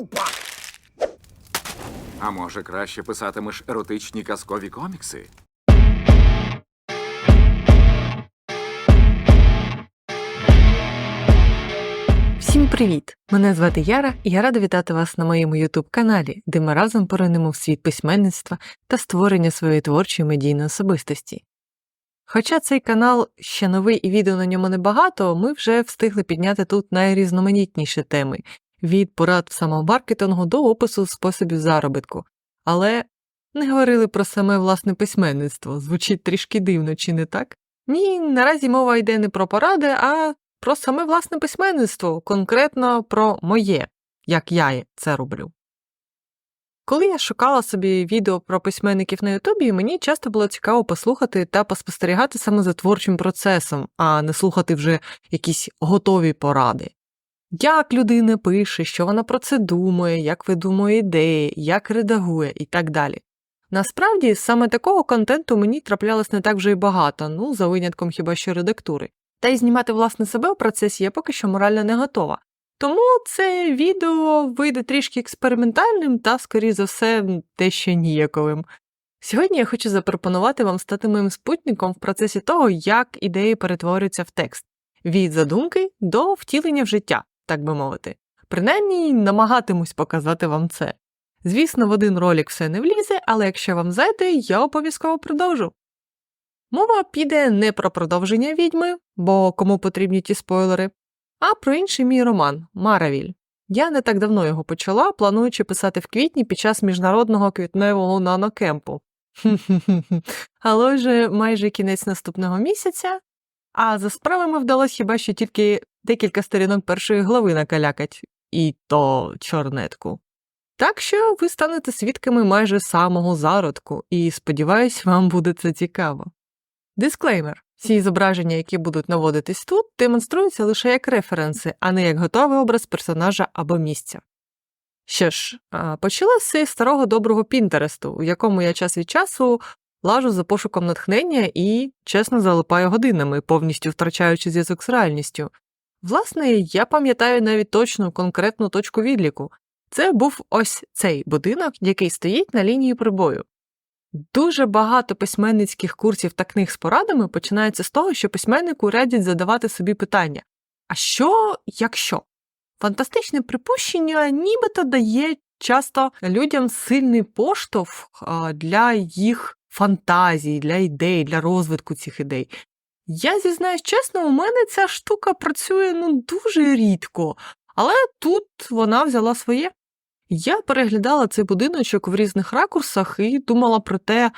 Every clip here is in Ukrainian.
дупа. А може, краще писатимеш еротичні казкові комікси? Всім привіт! Мене звати Яра, і я рада вітати вас на моєму youtube каналі, де ми разом поринемо в світ письменництва та створення своєї творчої медійної особистості. Хоча цей канал ще новий і відео на ньому небагато, ми вже встигли підняти тут найрізноманітніші теми від порад самомаркетингу до опису способів заробітку. Але не говорили про саме власне письменництво. Звучить трішки дивно, чи не так? Ні, наразі мова йде не про поради, а про саме власне письменництво, конкретно про моє, як я це роблю. Коли я шукала собі відео про письменників на Ютубі, мені часто було цікаво послухати та поспостерігати саме за творчим процесом, а не слухати вже якісь готові поради. Як людина пише, що вона про це думає, як видумує ідеї, як редагує і так далі. Насправді, саме такого контенту мені траплялось не так вже й багато, ну, за винятком хіба що редактури. Та й знімати власне себе у процесі я поки що морально не готова. Тому це відео вийде трішки експериментальним та, скоріше за все, дещо ніяковим. Сьогодні я хочу запропонувати вам стати моїм спутником в процесі того, як ідеї перетворюються в текст від задумки до втілення в життя, так би мовити. Принаймні намагатимусь показати вам це. Звісно, в один ролик все не влізе, але якщо вам зайде, я обов'язково продовжу. Мова піде не про продовження відьми, бо кому потрібні ті спойлери, а про інший мій роман Маравіль. Я не так давно його почала, плануючи писати в квітні під час міжнародного квітневого нанокемпу. Але вже майже кінець наступного місяця, а за справами вдалося хіба що тільки декілька сторінок першої глави накалякать, і то чорнетку. Так що ви станете свідками майже самого зародку, і сподіваюсь, вам буде це цікаво. Дисклеймер. Всі зображення, які будуть наводитись тут, демонструються лише як референси, а не як готовий образ персонажа або місця. Що ж, почала з старого доброго Пінтересту, у якому я час від часу лажу за пошуком натхнення і чесно залипаю годинами, повністю втрачаючи зв'язок з реальністю. Власне, я пам'ятаю навіть точну конкретну точку відліку. Це був ось цей будинок, який стоїть на лінії прибою. Дуже багато письменницьких курсів та книг з порадами починається з того, що письменнику радять задавати собі питання: а що, якщо? Фантастичне припущення нібито дає часто людям сильний поштовх для їх фантазій, для ідей, для розвитку цих ідей. Я зізнаюсь чесно, у мене ця штука працює ну дуже рідко, але тут вона взяла своє. Я переглядала цей будиночок в різних ракурсах і думала про те,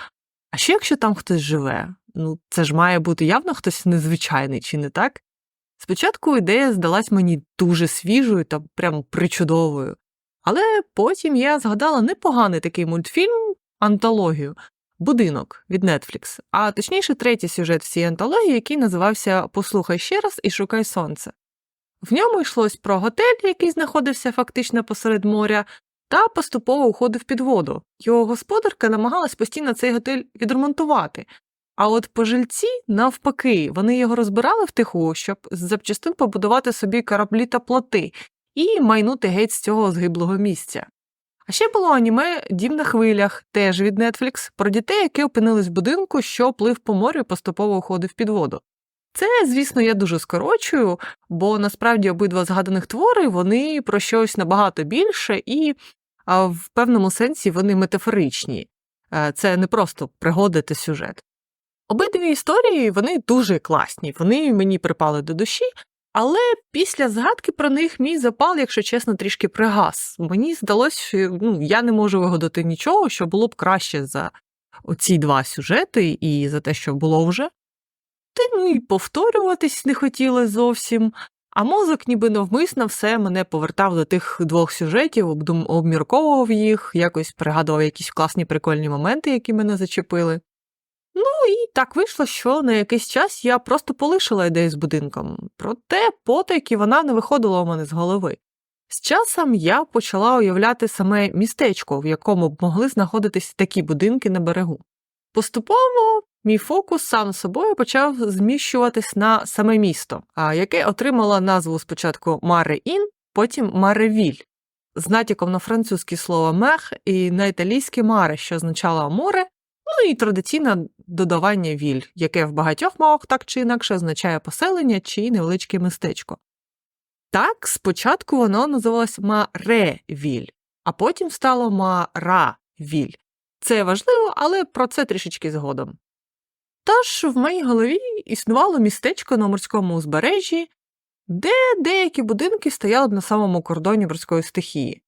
а що якщо там хтось живе? Ну, це ж має бути явно хтось незвичайний, чи не так? Спочатку ідея здалась мені дуже свіжою та прям причудовою. Але потім я згадала непоганий такий мультфільм, антологію, будинок від Netflix, а точніше третій сюжет всієї антології, який називався Послухай ще раз і шукай сонце. В ньому йшлось про готель, який знаходився фактично посеред моря, та поступово уходив під воду. Його господарка намагалась постійно цей готель відремонтувати. А от пожильці, навпаки, вони його розбирали втиху, щоб з запчастин побудувати собі кораблі та плоти і майнути геть з цього згиблого місця. А ще було аніме Дім на хвилях, теж від Netflix, про дітей, які опинились в будинку, що плив по морю і поступово уходив під воду. Це, звісно, я дуже скорочую, бо насправді обидва згаданих твори вони про щось набагато більше і в певному сенсі вони метафоричні. Е, Це не просто пригоди та сюжет. Обидві історії вони дуже класні, вони мені припали до душі, але після згадки про них мій запал, якщо чесно, трішки пригас. Мені здалося, що ну, я не можу вигадати нічого, що було б краще за оці два сюжети і за те, що було вже. Та ну і повторюватись не хотіла зовсім, а мозок ніби навмисно все мене повертав до тих двох сюжетів, обмірковував їх, якось пригадував якісь класні прикольні моменти, які мене зачепили. Так вийшло, що на якийсь час я просто полишила ідею з будинком, проте потайки вона не виходила у мене з голови. З часом я почала уявляти саме містечко, в якому б могли знаходитись такі будинки на берегу. Поступово мій фокус сам собою почав зміщуватись на саме місто, яке отримало назву спочатку Маре Ін, потім Маревіль. з натяком на французьке слово мех і на італійське маре, що означало море, ну і традиційне додавання віль, яке в багатьох мовах так чи інакше означає поселення чи невеличке містечко. Так, спочатку воно називалось Маревіль, а потім стало Маравіль. Це важливо, але про це трішечки згодом. Тож в моїй голові існувало містечко на морському узбережжі, де деякі будинки стояли б на самому кордоні морської стихії.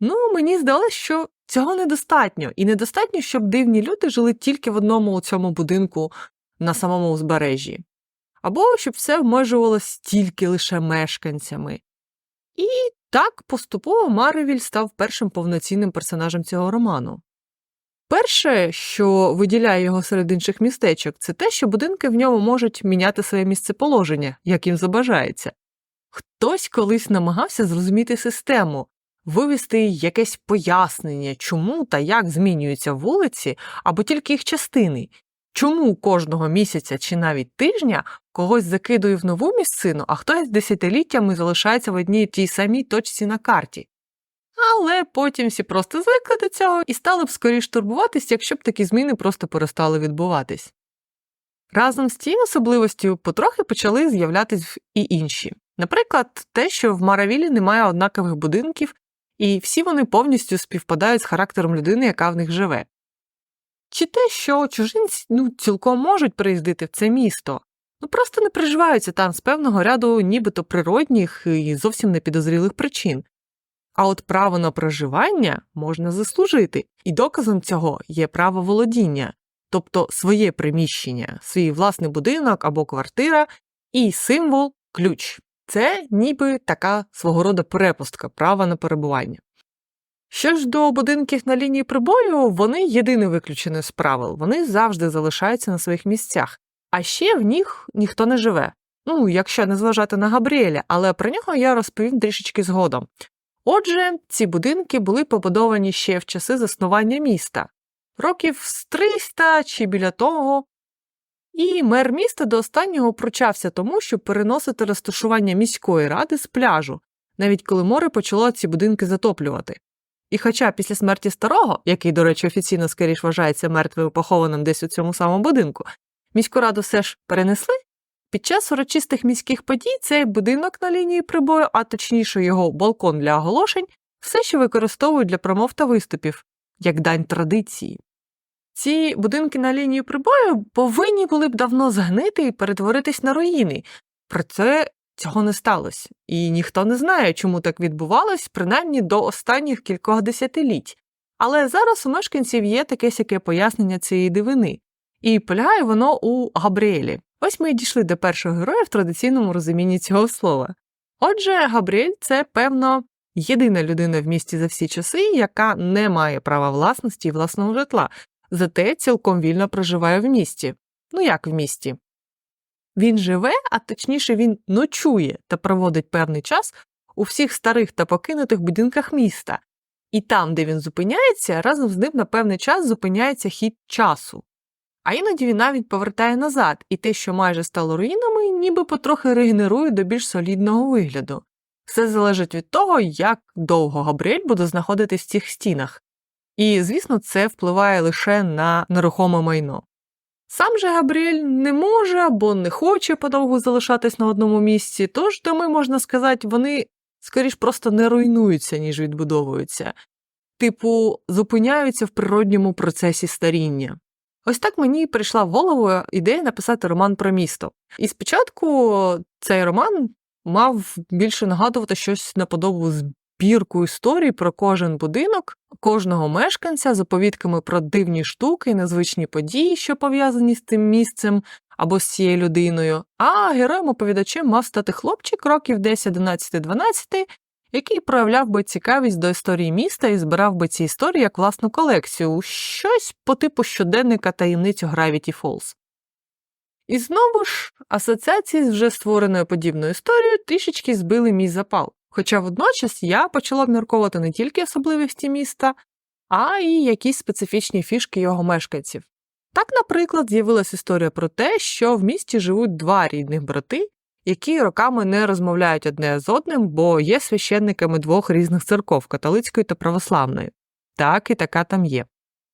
Ну, мені здалося, що цього недостатньо, і недостатньо, щоб дивні люди жили тільки в одному цьому будинку на самому узбережжі, або щоб все обмежувалось тільки лише мешканцями. І так поступово Маревіль став першим повноцінним персонажем цього роману. Перше, що виділяє його серед інших містечок, це те, що будинки в ньому можуть міняти своє місцеположення, як їм забажається. Хтось колись намагався зрозуміти систему, вивести якесь пояснення, чому та як змінюються вулиці або тільки їх частини, чому кожного місяця чи навіть тижня когось закидує в нову місцину, а хтось десятиліттями залишається в одній тій самій точці на карті. Але потім всі просто звикли до цього і стали б скоріш турбуватись, якщо б такі зміни просто перестали відбуватись. Разом з цією особливостю потрохи почали з'являтись і інші. Наприклад, те, що в Маравілі немає однакових будинків, і всі вони повністю співпадають з характером людини, яка в них живе. Чи те, що чужинці ну, цілком можуть приїздити в це місто, ну просто не приживаються там з певного ряду нібито природних і зовсім непідозрілих причин. А от право на проживання можна заслужити, і доказом цього є право володіння, тобто своє приміщення, свій власний будинок або квартира, і символ ключ. Це ніби така свого роду перепустка права на перебування. Що ж до будинків на лінії прибою, вони єдине виключене з правил, вони завжди залишаються на своїх місцях, а ще в них ніхто не живе. Ну, якщо не зважати на Габріеля, але про нього я розповім трішечки згодом. Отже, ці будинки були побудовані ще в часи заснування міста, років з 300 чи біля того, і мер міста до останнього пручався тому, щоб переносити розташування міської ради з пляжу, навіть коли море почало ці будинки затоплювати. І хоча після смерті старого, який, до речі, офіційно скоріш вважається мертвим похованим десь у цьому самому будинку, міську раду все ж перенесли, під час урочистих міських подій цей будинок на лінії прибою, а точніше його балкон для оголошень, все ще використовують для промов та виступів, як дань традиції. Ці будинки на лінії прибою повинні були б давно згнити і перетворитись на руїни, проте цього не сталося, і ніхто не знає, чому так відбувалось, принаймні до останніх кількох десятиліть. Але зараз у мешканців є таке сяке пояснення цієї дивини, і полягає воно у Габріелі. Ось ми і дійшли до першого героя в традиційному розумінні цього слова. Отже, Габріель це, певно, єдина людина в місті за всі часи, яка не має права власності і власного житла, зате цілком вільно проживає в місті. Ну як в місті? Він живе, а точніше, він ночує та проводить певний час у всіх старих та покинутих будинках міста, і там, де він зупиняється, разом з ним на певний час зупиняється хід часу. А іноді він навіть повертає назад, і те, що майже стало руїнами, ніби потрохи регенерує до більш солідного вигляду. Все залежить від того, як довго Габріель буде знаходитись в цих стінах. І, звісно, це впливає лише на нерухоме майно. Сам же Габріель не може або не хоче подовго залишатись на одному місці, тож доми, можна сказати, вони скоріш просто не руйнуються, ніж відбудовуються, типу, зупиняються в природньому процесі старіння. Ось так мені прийшла в голову ідея написати роман про місто. І спочатку цей роман мав більше нагадувати щось наподобу збірку історій про кожен будинок, кожного мешканця з оповідками про дивні штуки, незвичні події, що пов'язані з тим місцем або з цією людиною. А героєм-оповідачем мав стати хлопчик років 10, 11, 12, який проявляв би цікавість до історії міста і збирав би ці історії як власну колекцію, щось по типу щоденника таємницю Gravity Falls. І знову ж асоціації з вже створеною подібною історією трішечки збили мій запал. Хоча водночас я почала обмірковувати не тільки особливості міста, а й якісь специфічні фішки його мешканців. Так, наприклад, з'явилася історія про те, що в місті живуть два рідних брати, які роками не розмовляють одне з одним, бо є священниками двох різних церков католицької та православної. Так і така там є.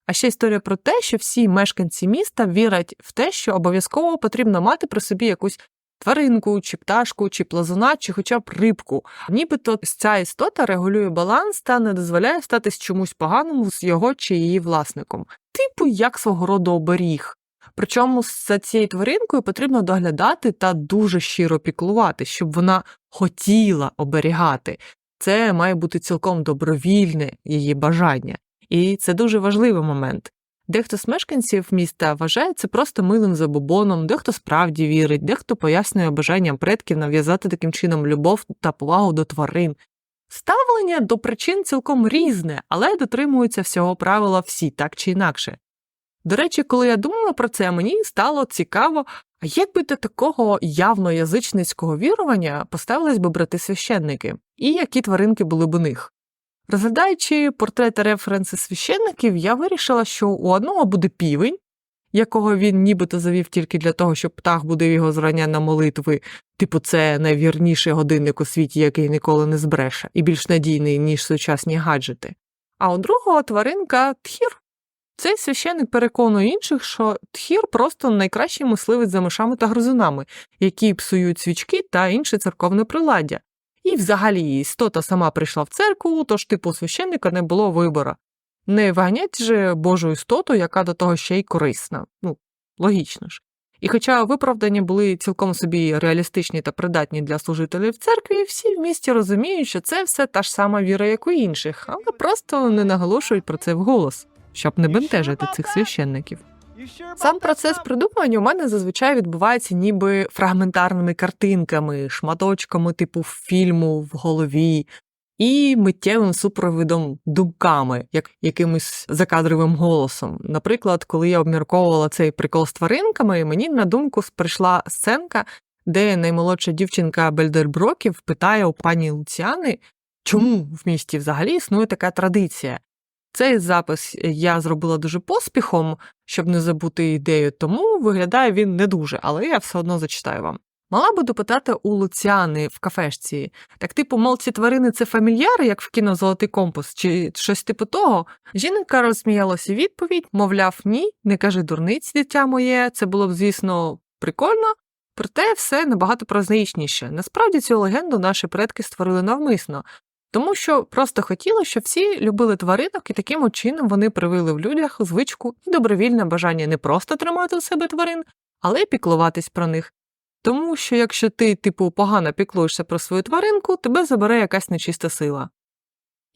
А ще історія про те, що всі мешканці міста вірять в те, що обов'язково потрібно мати при собі якусь тваринку, чи пташку, чи плазуна, чи хоча б рибку. Нібито ця істота регулює баланс та не дозволяє статись чомусь поганому з його чи її власником, типу як свого роду оберіг. Причому за цією тваринкою потрібно доглядати та дуже щиро піклувати, щоб вона хотіла оберігати. Це має бути цілком добровільне її бажання. І це дуже важливий момент. Дехто з мешканців міста вважає це просто милим забобоном, дехто справді вірить, дехто пояснює бажанням предків нав'язати таким чином любов та повагу до тварин. Ставлення до причин цілком різне, але дотримуються всього правила всі так чи інакше. До речі, коли я думала про це, мені стало цікаво, а як би до такого явно язичницького вірування поставились би брати священники, і які тваринки були б у них. Розглядаючи портрети референси священників, я вирішила, що у одного буде півень, якого він нібито завів тільки для того, щоб птах будив його зрання на молитви, типу, це найвірніший годинник у світі, який ніколи не збреше, і більш надійний, ніж сучасні гаджети. А у другого тваринка тхір. Цей священник переконує інших, що тхір просто найкращий мисливець за мишами та гризунами, які псують свічки та інше церковне приладдя. І взагалі істота сама прийшла в церкву, тож типу священника не було вибора. Не виганять же Божу істоту, яка до того ще й корисна. Ну, логічно ж. І хоча виправдання були цілком собі реалістичні та придатні для служителів церкві, всі в місті розуміють, що це все та ж сама віра, як у інших, але просто не наголошують про це вголос, щоб не бентежити цих священників. Сам процес придумування у мене зазвичай відбувається ніби фрагментарними картинками, шматочками типу фільму в голові, і миттєвим супровідом думками, як якимось закадровим голосом. Наприклад, коли я обмірковувала цей прикол з тваринками, мені на думку прийшла сценка, де наймолодша дівчинка Бельдерброків питає у пані Луціани, чому в місті взагалі існує така традиція. Цей запис я зробила дуже поспіхом, щоб не забути ідею, тому виглядає він не дуже, але я все одно зачитаю вам. Мала би допитати у Луціани в кафешці. Так, типу, мол, ці тварини це фамільяри, як в кіно Золотий компас, чи щось типу того. Жінка розсміялася відповідь, мовляв, ні, не кажи дурниць, дитя моє, це було б, звісно, прикольно, проте все набагато прозаїчніше. Насправді цю легенду наші предки створили навмисно. Тому що просто хотіла, щоб всі любили тваринок, і таким чином вони привили в людях звичку і добровільне бажання не просто тримати у себе тварин, але й піклуватись про них. Тому що якщо ти, типу, погано піклуєшся про свою тваринку, тебе забере якась нечиста сила.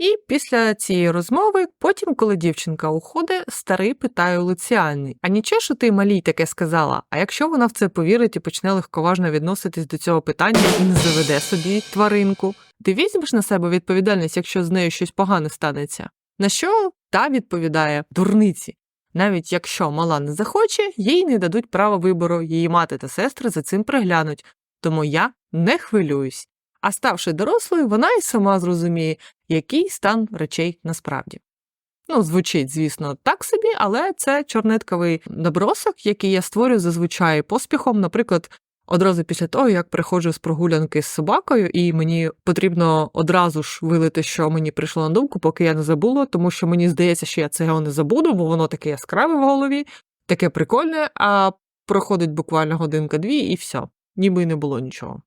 І після цієї розмови, потім, коли дівчинка уходить, старий питає у Луціани, а нічого, що ти малій таке сказала, а якщо вона в це повірить і почне легковажно відноситись до цього питання і не заведе собі тваринку, ти візьмеш на себе відповідальність, якщо з нею щось погане станеться? На що та відповідає дурниці. Навіть якщо мала не захоче, їй не дадуть права вибору, її мати та сестри за цим приглянуть, тому я не хвилююсь. А ставши дорослою, вона й сама зрозуміє, який стан речей насправді. Ну, звучить, звісно, так собі, але це чорнетковий набросок, який я створюю зазвичай поспіхом, наприклад, одразу після того, як приходжу з прогулянки з собакою, і мені потрібно одразу ж вилити, що мені прийшло на думку, поки я не забула, тому що мені здається, що я цього не забуду, бо воно таке яскраве в голові, таке прикольне, а проходить буквально годинка-дві, і все, ніби не було нічого.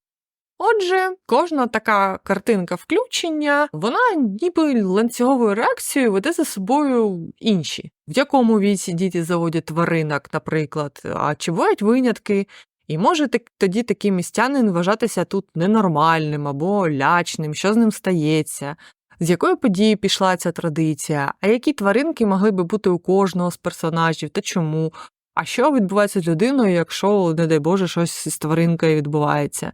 Отже, кожна така картинка включення, вона ніби ланцюговою реакцією веде за собою інші, в якому віці діти заводять тваринок, наприклад, а чи бувають винятки, і може тоді такий містянин вважатися тут ненормальним або лячним, що з ним стається, з якої події пішла ця традиція, а які тваринки могли би бути у кожного з персонажів та чому, а що відбувається з людиною, якщо, не дай Боже, щось з тваринкою відбувається.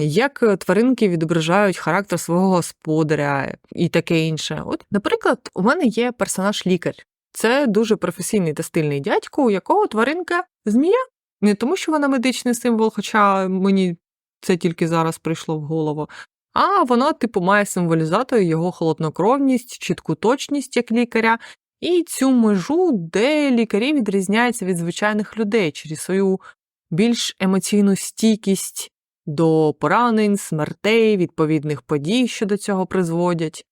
Як е, тваринки відображають характер свого господаря і таке інше. От, наприклад, у мене є персонаж лікар. Це дуже професійний та стильний дядько, у якого тваринка змія. Не тому, що вона медичний символ, хоча мені це тільки зараз прийшло в голову. А вона, типу, має символізувати його холоднокровність, чітку точність як лікаря, і цю межу, де лікарі відрізняються від звичайних людей через свою більш емоційну стійкість до поранень, смертей, відповідних подій, що до цього призводять.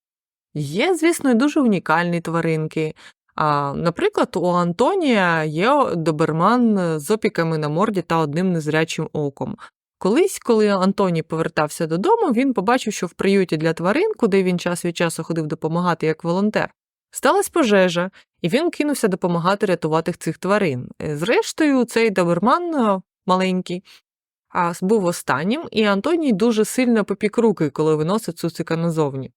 Є, звісно, і дуже унікальні тваринки. А, наприклад, у Антонія є доберман з опіками на морді та одним незрячим оком. Колись, коли Антоній повертався додому, він побачив, що в приюті для тварин, куди він час від часу ходив допомагати як волонтер, сталася пожежа, і він кинувся допомагати рятувати цих тварин. Зрештою, цей доберман е, маленький а, був останнім, і Антоній дуже сильно попік руки, коли виносив цуцика назовні.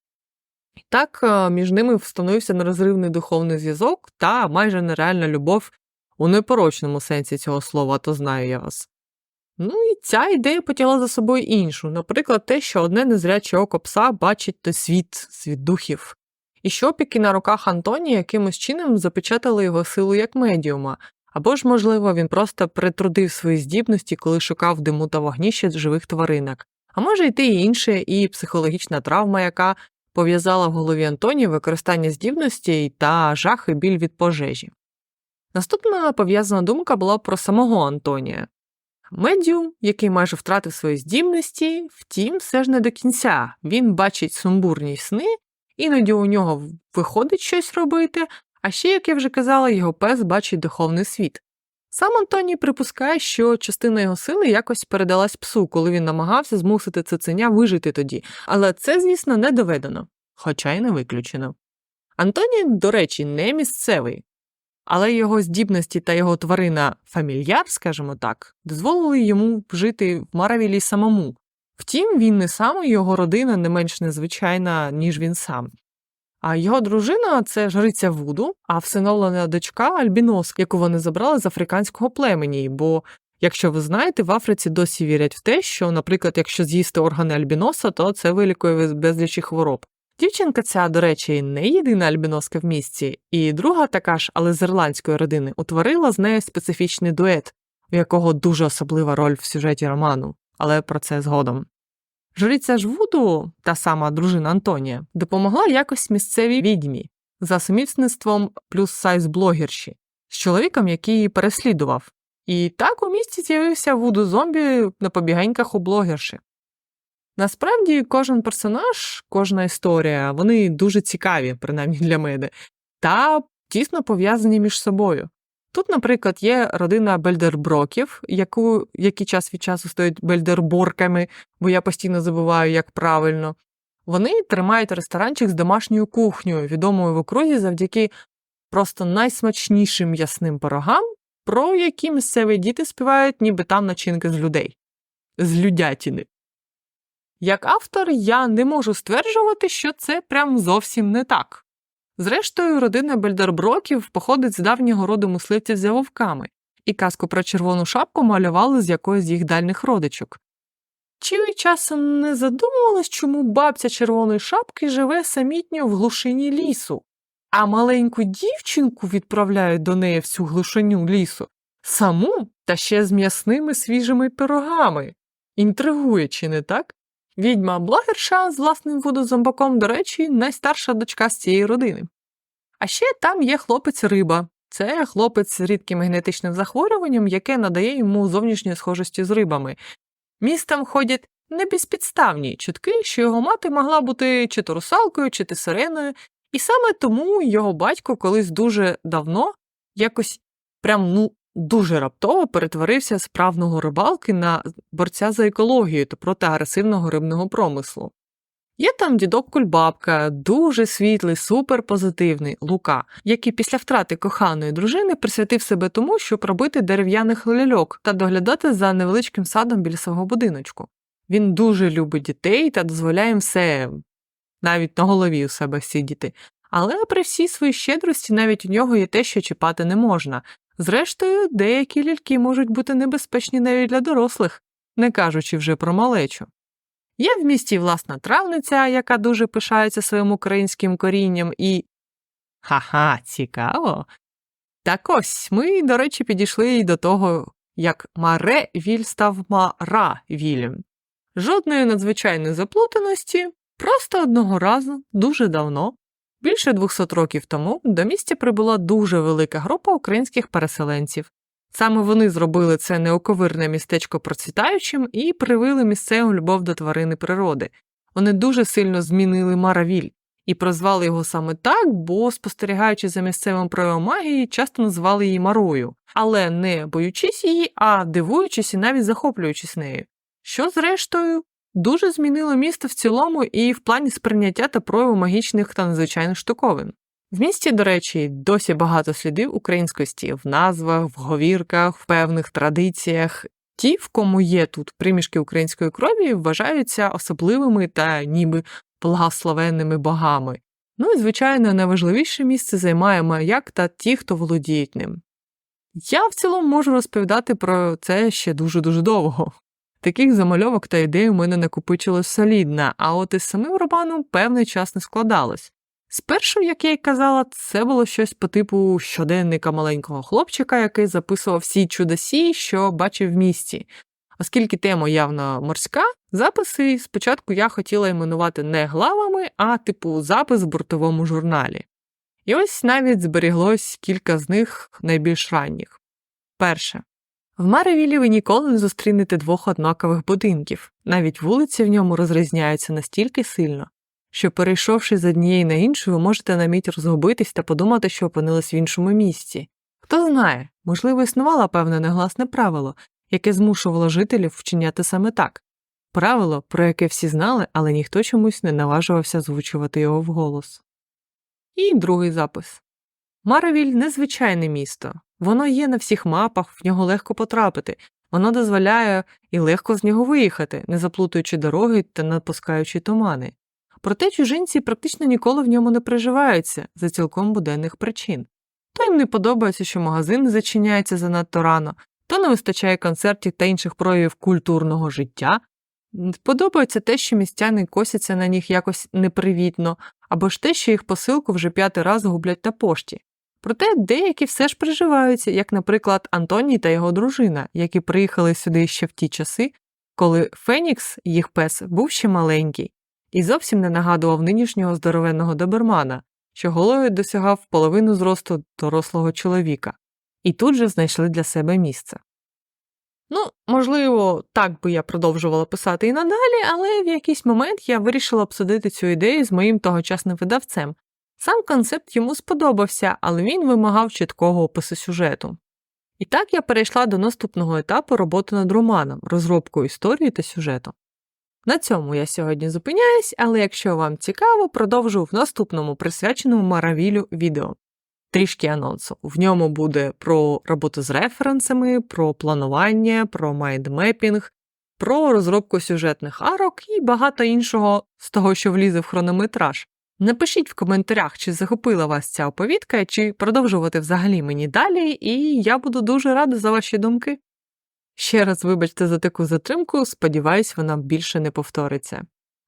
Так е, між ними встановився нерозривний духовний зв'язок та майже нереальна любов у непорочному сенсі цього слова, то знаю я вас. Ну і ця ідея потягла за собою іншу, наприклад, те, що одне незряче око пса бачить той світ, світ духів. І що опіки на руках Антонія якимось чином запечатали його силу як медіума, або ж, можливо, він просто притрудив свої здібності, коли шукав диму та вогніще живих тваринок. А може й те і інше, і психологічна травма, яка пов'язала в голові Антонія використання здібностей та жах і біль від пожежі. Наступна пов'язана думка була про самого Антонія. Медіум, який майже втратив свої здібності, втім, все ж не до кінця. Він бачить сумбурні сни, іноді у нього виходить щось робити, а ще, як я вже казала, його пес бачить духовний світ. Сам Антоній припускає, що частина його сили якось передалась псу, коли він намагався змусити цуценя вижити тоді, але це, звісно, не доведено, хоча й не виключено. Антоній, до речі, не місцевий, але його здібності та його тварина фамільяр, скажімо так, дозволили йому жити в Маравілі самому. Втім, він не сам, і його родина не менш незвичайна, ніж він сам. А його дружина це жриця Вуду, а всиновлена дочка Альбінос, яку вони забрали з африканського племені. Бо, якщо ви знаєте, в Африці досі вірять в те, що, наприклад, якщо з'їсти органи альбіноса, то це вилікує безлічі хвороб. Дівчинка ця, до речі, не єдина альбіноска в місті, і друга така ж, але з ірландської родини, утворила з нею специфічний дует, у якого дуже особлива роль в сюжеті роману, але про це згодом. Жриця ж Вуду, та сама дружина Антонія, допомогла якось місцевій відьмі за сумісництвом плюс сайз блогерші з чоловіком, який її переслідував. І так у місті з'явився вуду зомбі на побігеньках у блогерші. Насправді, кожен персонаж, кожна історія, вони дуже цікаві, принаймні для мене, та тісно пов'язані між собою. Тут, наприклад, є родина Бельдерброків, яку які час від часу стоять бельдерборками, бо я постійно забуваю, як правильно. Вони тримають ресторанчик з домашньою кухнею, відомою в окрузі завдяки просто найсмачнішим м'ясним пирогам, про які місцеві діти співають, ніби там начинки з людей, з людятіни. Як автор, я не можу стверджувати, що це прям зовсім не так. Зрештою, родина Бельдерброків походить з давнього роду мисливців за вовками, і казку про червону шапку малювали з якоїсь їх дальних родичок. Чи ви часом не задумувались, чому бабця червоної шапки живе самітньо в глушині лісу, а маленьку дівчинку відправляють до неї в цю глушиню лісу саму та ще з м'ясними свіжими пирогами? Інтригує, чи не так? Відьма блогерша з власним водозомбаком, до речі, найстарша дочка з цієї родини. А ще там є хлопець риба. Це хлопець з рідким генетичним захворюванням, яке надає йому зовнішньої схожості з рибами. Містом ходять небезпідставні чутки, що його мати могла бути чи то русалкою, чи то сиреною, і саме тому його батько колись дуже давно якось прям ну дуже раптово перетворився з правного рибалки на борця за екологію та проти агресивного рибного промислу. Є там дідок Кульбабка, дуже світлий, суперпозитивний Лука, який після втрати коханої дружини присвятив себе тому, щоб робити дерев'яних ляльок та доглядати за невеличким садом біля свого будиночку. Він дуже любить дітей та дозволяє їм все, навіть на голові у себе сидіти. Але при всій своїй щедрості навіть у нього є те, що чіпати не можна. Зрештою, деякі ляльки можуть бути небезпечні навіть для дорослих, не кажучи вже про малечу. Є в місті власна травниця, яка дуже пишається своїм українським корінням, і. Ха-ха, цікаво. Так ось ми, до речі, підійшли й до того, як Маре Віль став Мара Вілем. Жодної надзвичайної заплутаності, просто одного разу, дуже давно, більше 200 років тому, до місця прибула дуже велика група українських переселенців. Саме вони зробили це неоковирне містечко процвітаючим і привили місцеву любов до тварини природи. Вони дуже сильно змінили Маравіль і прозвали його саме так, бо, спостерігаючи за місцевим проявом магії, часто називали її Марою, але не боючись її, а дивуючись і навіть захоплюючись нею. Що, зрештою, дуже змінило місто в цілому і в плані сприйняття та прояву магічних та надзвичайних штуковин. В місті, до речі, досі багато слідів українськості в назвах, в говірках, в певних традиціях. Ті, в кому є тут примішки української крові, вважаються особливими та ніби благословенними богами. Ну і, звичайно, найважливіше місце займає маяк та ті, хто володіють ним. Я в цілому можу розповідати про це ще дуже-дуже довго. Таких замальовок та ідей у мене накопичилось солідно, а от із самим романом певний час не складалось. Спершу, як я й казала, це було щось по типу щоденника маленького хлопчика, який записував всі чудосі, що бачив в місті. Оскільки тема явно морська, записи спочатку я хотіла іменувати не главами, а типу запис в бортовому журналі. І ось навіть зберіглось кілька з них найбільш ранніх. Перше. В Маревілі ви ніколи не зустрінете двох однакових будинків, навіть вулиці в ньому розрізняються настільки сильно, що, перейшовши з однієї на іншу, ви можете на мить розгубитись та подумати, що опинились в іншому місці. Хто знає, можливо, існувало певне негласне правило, яке змушувало жителів вчиняти саме так правило, про яке всі знали, але ніхто чомусь не наважувався озвучувати його вголос. І другий запис. Маравіль незвичайне місто. Воно є на всіх мапах, в нього легко потрапити, воно дозволяє і легко з нього виїхати, не заплутуючи дороги та напускаючи тумани. Проте чужинці практично ніколи в ньому не приживаються за цілком буденних причин. То їм не подобається, що магазин зачиняється занадто рано, то не вистачає концертів та інших проявів культурного життя. Подобається те, що містяни косяться на них якось непривітно, або ж те, що їх посилку вже п'ятий раз гублять на пошті. Проте деякі все ж приживаються, як, наприклад, Антоній та його дружина, які приїхали сюди ще в ті часи, коли Фенікс, їх пес, був ще маленький, і зовсім не нагадував нинішнього здоровенного добермана, що головою досягав половину зросту дорослого чоловіка, і тут же знайшли для себе місце. Ну, можливо, так би я продовжувала писати і надалі, але в якийсь момент я вирішила обсудити цю ідею з моїм тогочасним видавцем. Сам концепт йому сподобався, але він вимагав чіткого опису сюжету. І так я перейшла до наступного етапу роботи над романом, розробкою історії та сюжету. На цьому я сьогодні зупиняюсь, але якщо вам цікаво, продовжу в наступному присвяченому Маравілю відео. Трішки анонсу. В ньому буде про роботу з референсами, про планування, про майндмепінг, про розробку сюжетних арок і багато іншого з того, що влізе в хронометраж. Напишіть в коментарях, чи захопила вас ця оповідка, чи продовжувати взагалі мені далі, і я буду дуже рада за ваші думки. Ще раз вибачте за таку затримку, сподіваюсь, вона більше не повториться.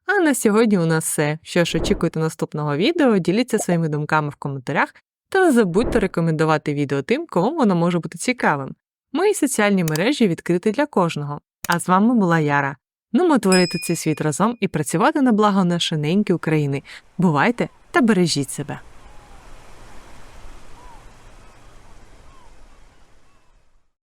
А на сьогодні у нас все. Що ж, очікуйте наступного відео, діліться своїми думками в коментарях та не забудьте рекомендувати відео тим, кому воно може бути цікавим. Мої соціальні мережі відкриті для кожного. А з вами була Яра. Ну, творити цей світ разом і працювати на благо нашої неньки України. Бувайте та бережіть себе!